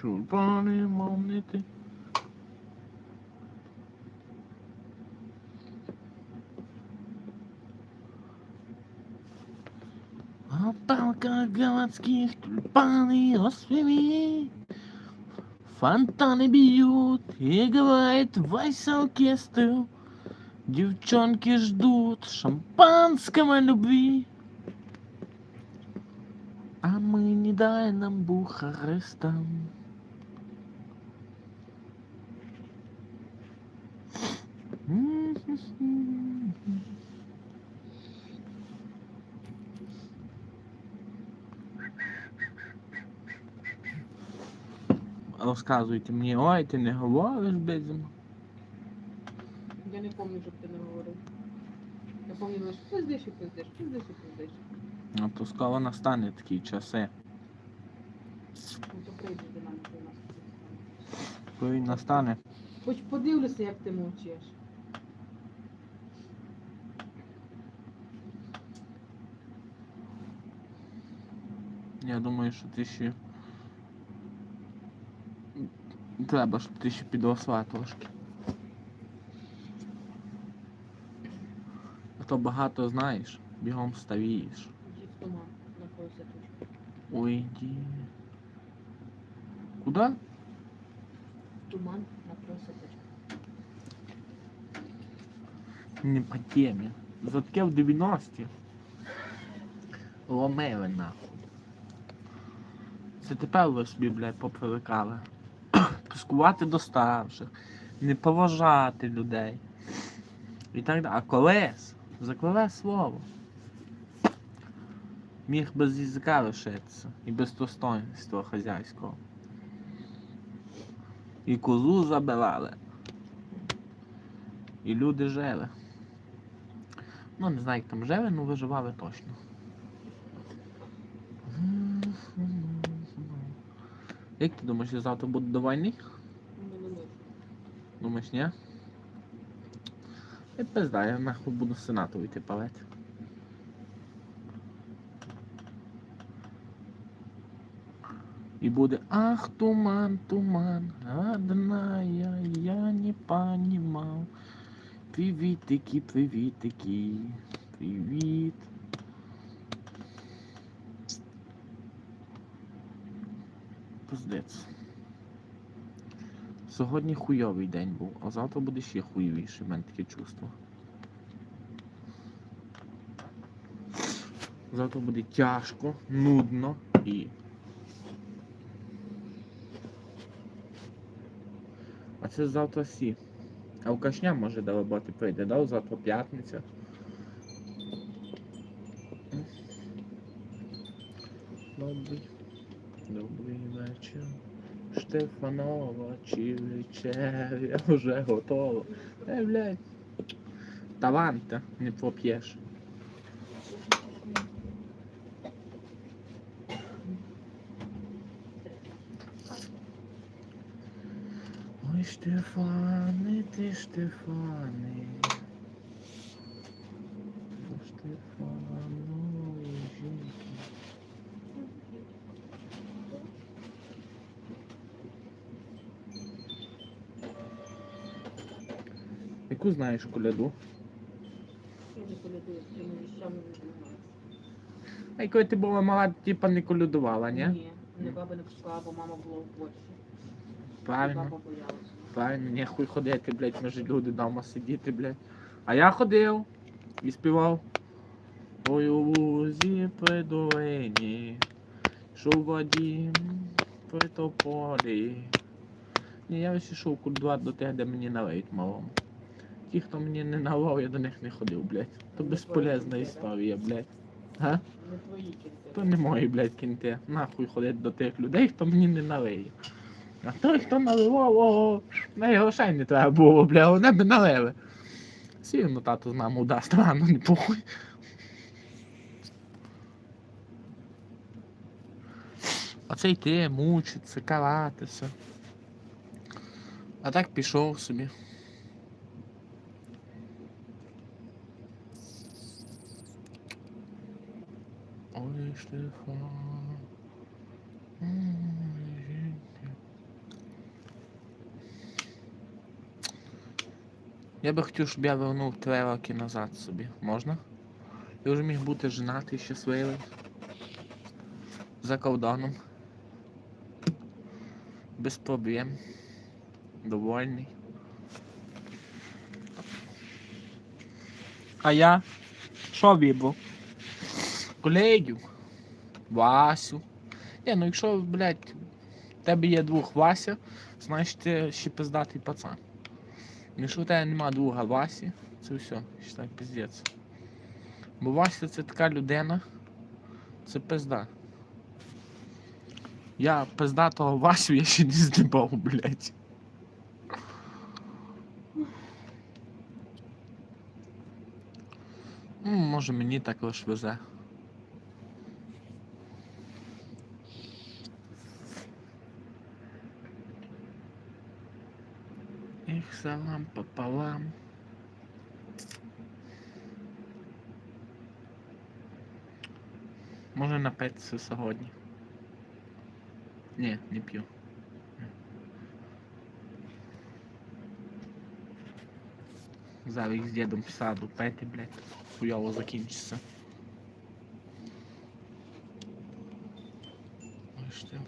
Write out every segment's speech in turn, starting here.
Шурпани монети. А в палках галацьких тюльпани розцвели. Фонтаны бьют и играет весь оркестр. Девчонки ждут шампанского любви. Мы не дай нам Бухареста. Розказуйте мені, ой, ти не говориш без. Я не пам'ятаю, щоб ти не говорив. Я пам'ятаю лише пиздиш і пиздиш, пиздиш і пиздиш. А то скоро настане такі часи. Ну то нас. Настане. Хоч подивлюся, як ти мовчиш. Я думаю, що ти ще. Треба, щоб ти ще підросла трошки. А то багато знаєш, бігом старієш. Туман на просяточку. Уйди. Куди? Туман на просяточку. Не по темі. За таке в 90-ті. Ломили нахуй. Це тепер ви собі, блядь, попривикали. Пускувати до старших, не поважати людей. І так далі. А колись, закливе слово. Міг без язика лишитися і без достоинства хазяйського. І козу забирали. І люди жили. Ну, не знаю, як там жили, але виживали точно. Як ти думаєш, я завтра буду до війни? Ну. Думаєш, ні? Я пизда, я нахуй буду сенату йти палити. І буде Ах, туман, туман, родная, я не понимал. Привітики, привітики, привіт. Пиздець. Сьогодні хуйовий день був, а завтра буде ще хуйовіший, в мене таке чувство. Завтра буде тяжко, нудно і. А це завтра всі. А Лукашня може до роботи прийде, да? Завтра п'ятниця. Добрий. Добрий вечір. Штефанова, чи вечеря вже готова. Е, блядь. Таланта не поп'єш. Ой, Штефане, ти Штефане. Штефанової жінки. Яку знаєш коляду? А якою ти була мала, типа не колядувала, ні? Ні, мене баба не пускала, бо мама була в Польщі. Правильно. Баба боялася. Правильно, не хуй ходити, блядь, може люди вдома сидіти, блядь. А я ходив і співав. Ой, у лузі при долині, що в воді при тополі. Ні, я весь йшов курдувати до тих, де мені налиють малому. Ті, хто мені не налив, я до них не ходив, блядь. То безполезна історія, блядь. Га? Не твої кінти. То не мої, блядь, кінти. Нахуй ходити до тих людей, хто мені не налиє. А той, хто наливав, о, на грошей не треба було, бля, вони б налили. Йому тато з мамою дасть, рано, не похуй. А це йти, мучиться, каратися. А так пішов собі. Ой, Штефан. Я би хотів, щоб я вернув три роки назад собі. Можна? Я вже міг бути женатий, щасливий. За кордоном. Без проблем. Довольний. А я? Що вибрав? Колегів. Васю. Ні, ну якщо, блядь, в тебе є двох Вася, значить ти ще пиздатий пацан. Якщо в тебе нема друга Васі, це все, считай, пиздець. Бо Вася це така людина, це пизда. Я пиздатого Васю я ще не здибав, блядь. Ну, може мені також везе. салам пополам. Може напитися сьогодні. Ні, не п'ю. Зараз їх з дідом сяду пити, блядь. Хуйово закінчиться. Ой, штефан.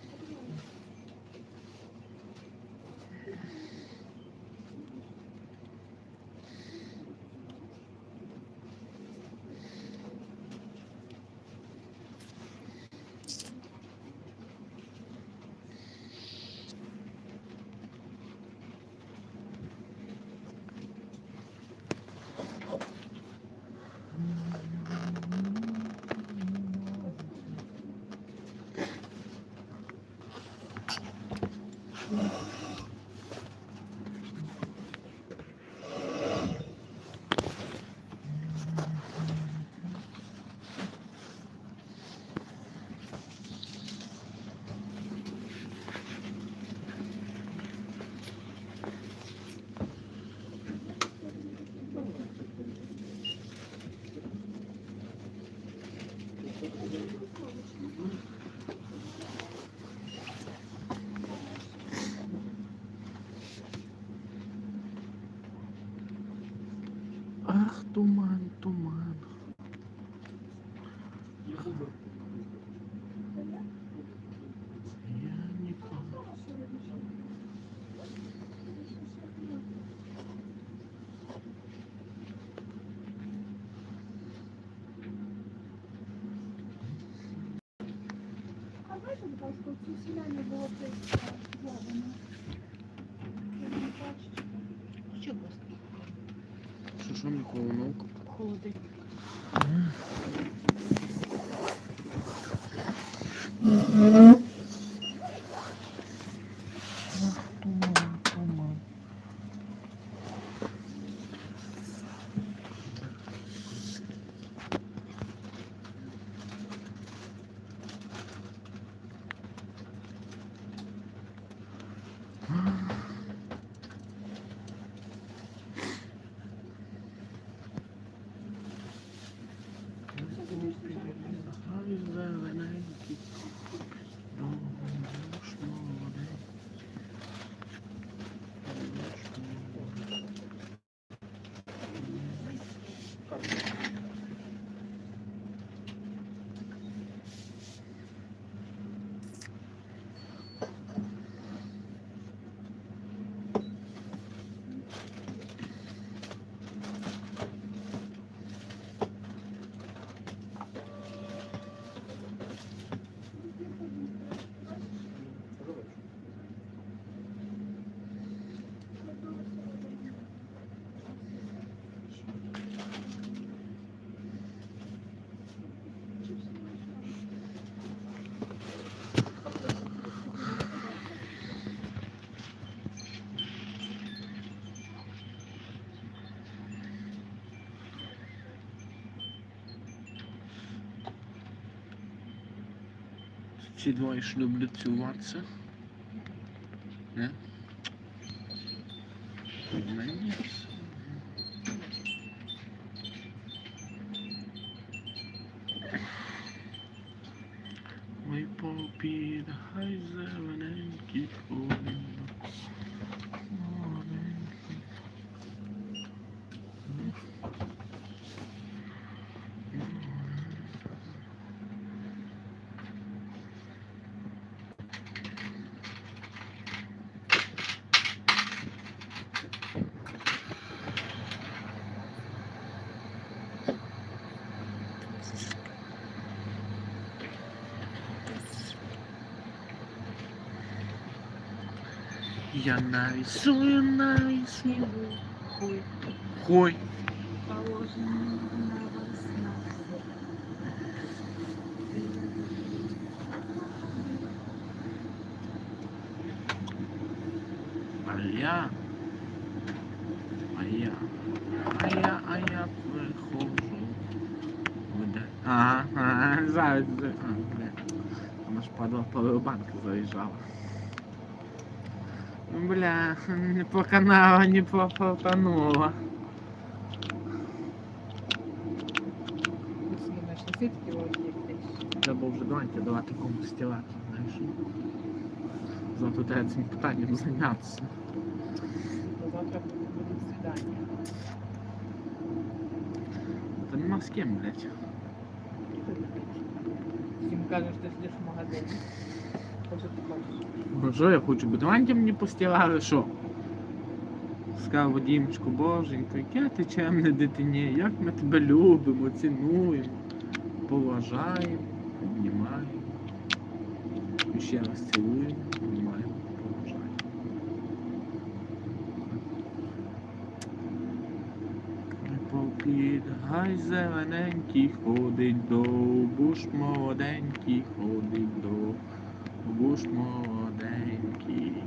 Ах, туман, туман. Я не помню. А знаєте, будь ласка, цю селяні було зроблено? Я не бачу. Що, будь ласка? Що, що, мікроволновка? Холодильник. Туман, Ці два йшли бліцюватися. Не? Підмені все. Ми попід хай зелененький хор. Положено на вас на А я. А я. А я, а я приходжу. Буде. Ага, ага, зараз. вже- А, бля. Вона ж падала павербанк заїжджала. Ну, Бля, не поканала, не попанула. Ось думаєш, не ситки володіти. Треба вже давайте давати комусь стілати, знаєш. Завтра треба цим питанням зайнятися. Бо завтра буде свідання. Та нема з ким, блядь. Всім кажеш, ти сидиш в магазині. Ти хочеш? Ну що я хочу, давайте мені постілали, що? Сказав Вадімчику, боженько, яке ти чемне дитині, як ми тебе любимо, цінуємо, поважаємо, обнімаємо. І ще раз цілуємо, обнімаємо, поважаємо. Попід гай зелененький ходить довбуш молоденький ходить довбуш молоденький.